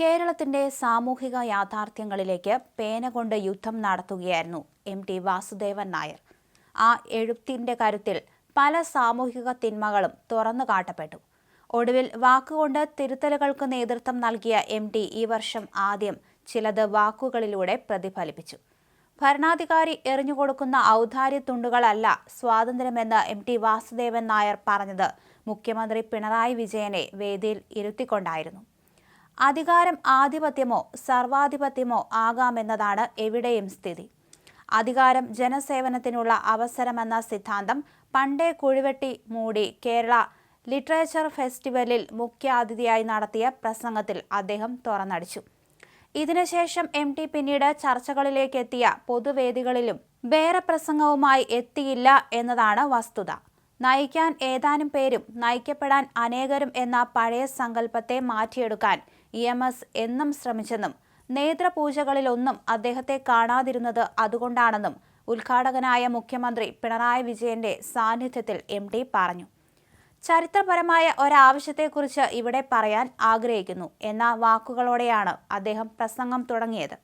കേരളത്തിന്റെ സാമൂഹിക യാഥാർത്ഥ്യങ്ങളിലേക്ക് പേന കൊണ്ട് യുദ്ധം നടത്തുകയായിരുന്നു എം ടി വാസുദേവൻ നായർ. ആ എഴുത്തിന്റെ കരുത്തിൽ പല സാമൂഹിക തിന്മകളും തുറന്നു കാട്ടപ്പെട്ടു. ഒടുവിൽ വാക്കുകൊണ്ട് തിരുത്തലുകൾക്ക് നേതൃത്വം നൽകിയ എം ടി ഈ വർഷം ആദ്യം ചിലത് വാക്കുകളിലൂടെ പ്രതിഫലിപ്പിച്ചു. ഭരണാധികാരി എറിഞ്ഞുകൊടുക്കുന്ന ഔദാര്യ തുണ്ടുകളല്ല സ്വാതന്ത്ര്യമെന്ന് എം ടി വാസുദേവൻ നായർ പറഞ്ഞത് മുഖ്യമന്ത്രി പിണറായി വിജയനെ വേദിയിൽ ഇരുത്തിക്കൊണ്ടായിരുന്നു. അധികാരം ആധിപത്യമോ സർവാധിപത്യമോ ആകാമെന്നതാണ് എവിടെയും സ്ഥിതി. അധികാരം ജനസേവനത്തിനുള്ള അവസരമെന്ന സിദ്ധാന്തം പണ്ടേ കുഴിവെട്ടി മൂടി കേരള ലിറ്ററേച്ചർ ഫെസ്റ്റിവലിൽ മുഖ്യാതിഥിയായി നടത്തിയ പ്രസംഗത്തിൽ അദ്ദേഹം തുറന്നടിച്ചു. ഇതിനുശേഷം എം ടി പിന്നീട് ചർച്ചകളിലേക്ക് എത്തിയ പൊതുവേദികളിലും വേറെ പ്രസംഗവുമായി എത്തിയില്ല എന്നതാണ് വസ്തുത. നയിക്കാൻ ഏതാനും പേരും നയിക്കപ്പെടാൻ അനേകരും എന്ന പഴയ സങ്കല്പത്തെ മാറ്റിയെടുക്കാൻ ഇ എം എസ് എന്നും ശ്രമിച്ചെന്നും നേത്രപൂജകളിലൊന്നും അദ്ദേഹത്തെ കാണാതിരുന്നത് അതുകൊണ്ടാണെന്നും ഉദ്ഘാടകനായ മുഖ്യമന്ത്രി പിണറായി വിജയന്റെ സാന്നിധ്യത്തിൽ എം ഡി പറഞ്ഞു. ചരിത്രപരമായ ഒരാവശ്യത്തെക്കുറിച്ച് ഇവിടെ പറയാൻ ആഗ്രഹിക്കുന്നു എന്ന വാക്കുകളോടെയാണ് അദ്ദേഹം പ്രസംഗം തുടങ്ങിയത്.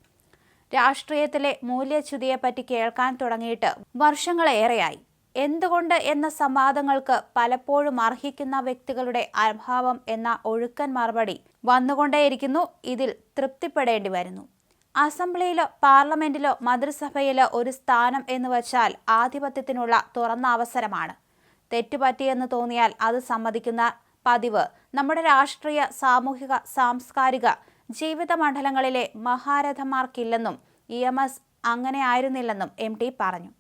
രാഷ്ട്രീയത്തിലെ മൂല്യച്യുതിയെപ്പറ്റി കേൾക്കാൻ തുടങ്ങിയിട്ട് വർഷങ്ങളേറെയായി. എന്തുകൊണ്ട് എന്ന സംവാദങ്ങൾക്ക് പലപ്പോഴും അർഹിക്കുന്ന വ്യക്തികളുടെ അഭാവം എന്ന ഒഴുക്കൻ മറുപടി വന്നുകൊണ്ടേയിരിക്കുന്നു. ഇതിൽ തൃപ്തിപ്പെടേണ്ടി വരുന്നു. അസംബ്ലിയിലോ പാർലമെന്റിലോ മന്ത്രിസഭയിലോ ഒരു സ്ഥാനം എന്ന് വച്ചാൽ ആധിപത്യത്തിനുള്ള തുറന്ന അവസരമാണ്. തെറ്റുപറ്റിയെന്ന് തോന്നിയാൽ അത് സമ്മതിക്കുന്ന പതിവ്. നമ്മുടെ രാഷ്ട്രീയ സാമൂഹിക സാംസ്കാരിക ജീവിത മണ്ഡലങ്ങളിലെ മഹാരഥന്മാർക്കില്ലെന്നും ഇ എം എസ് അങ്ങനെ ആയിരുന്നില്ലെന്നും എം ടി പറഞ്ഞു.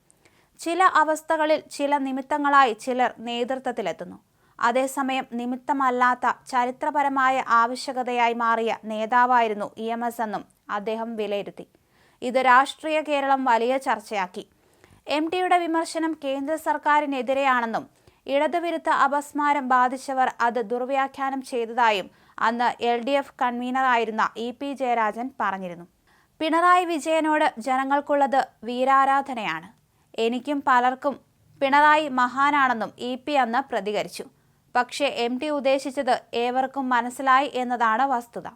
ചില അവസ്ഥകളിൽ ചില നിമിത്തങ്ങളായി ചിലർ നേതൃത്വത്തിലെത്തുന്നു. അതേസമയം നിമിത്തമല്ലാത്ത ചരിത്രപരമായ ആവശ്യകതയായി മാറിയ നേതാവായിരുന്നു ഇ എം എസ് എന്നും അദ്ദേഹം വിലയിരുത്തി. ഇത് രാഷ്ട്രീയ കേരളം വലിയ ചർച്ചയാക്കി. എം ടിയുടെ വിമർശനം കേന്ദ്ര സർക്കാരിനെതിരെയാണെന്നും ഇടതുവിരുദ്ധ അപസ്മാരം ബാധിച്ചവർ അത് ദുർവ്യാഖ്യാനം ചെയ്തതായും അന്ന് എൽ ഡി എഫ് കൺവീനറായിരുന്ന ഇ പി ജയരാജൻ പറഞ്ഞിരുന്നു. പിണറായി വിജയനോട് ജനങ്ങൾക്കുള്ളത് വീരാരാധനയാണ്. എനിക്കും പലർക്കും പിണറായി മഹാനാണെന്നും ഇ പി അന്ന് പ്രതികരിച്ചു. പക്ഷേ എം ടി ഉദ്ദേശിച്ചത് ഏവർക്കും മനസ്സിലായി എന്നതാണ് വസ്തുത.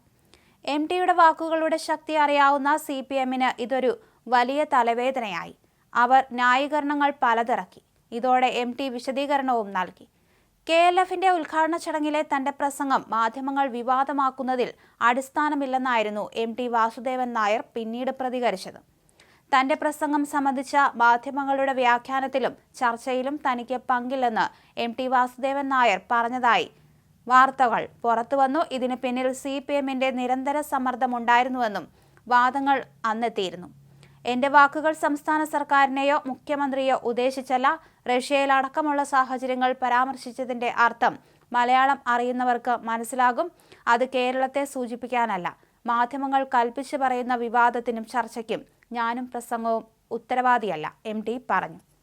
എം ടിയുടെ വാക്കുകളുടെ ശക്തി അറിയാവുന്ന സി പി എമ്മിന് ഇതൊരു വലിയ തലവേദനയായി. അവർ ന്യായീകരണങ്ങൾ പലതിറക്കി. ഇതോടെ എം ടി വിശദീകരണവും നൽകി. കെ എൽ എഫിന്റെ ഉദ്ഘാടന ചടങ്ങിലെ തന്റെ പ്രസംഗം മാധ്യമങ്ങൾ വിവാദമാക്കുന്നതിൽ അടിസ്ഥാനമില്ലെന്നായിരുന്നു എം ടി വാസുദേവൻ നായർ പിന്നീട് പ്രതികരിച്ചത്. തന്റെ പ്രസംഗം സംബന്ധിച്ച മാധ്യമങ്ങളുടെ വ്യാഖ്യാനത്തിലും ചർച്ചയിലും തനിക്ക് പങ്കില്ലെന്ന് എം ടി വാസുദേവൻ നായർ പറഞ്ഞതായി. വാർത്തകൾ പുറത്തുവന്നു ഇതിന് പിന്നിൽ സി പി എമ്മിന്റെ നിരന്തര സമ്മർദ്ദമുണ്ടായിരുന്നുവെന്നും വാദങ്ങൾ അന്നെത്തിയിരുന്നു. എന്റെ വാക്കുകൾ സംസ്ഥാന സർക്കാരിനെയോ മുഖ്യമന്ത്രിയോ ഉദ്ദേശിച്ചല്ല. റഷ്യയിലടക്കമുള്ള സാഹചര്യങ്ങൾ പരാമർശിച്ചതിന്റെ അർത്ഥം മലയാളം അറിയുന്നവർക്ക് മനസ്സിലാകും. അത് കേരളത്തെ സൂചിപ്പിക്കാനല്ല. മാധ്യമങ്ങൾ കൽപ്പിച്ചു പറയുന്ന വിവാദത്തിനും ചർച്ചയ്ക്കും ഞാനും പ്രസംഗവും ഉത്തരവാദിയല്ല എം പറഞ്ഞു.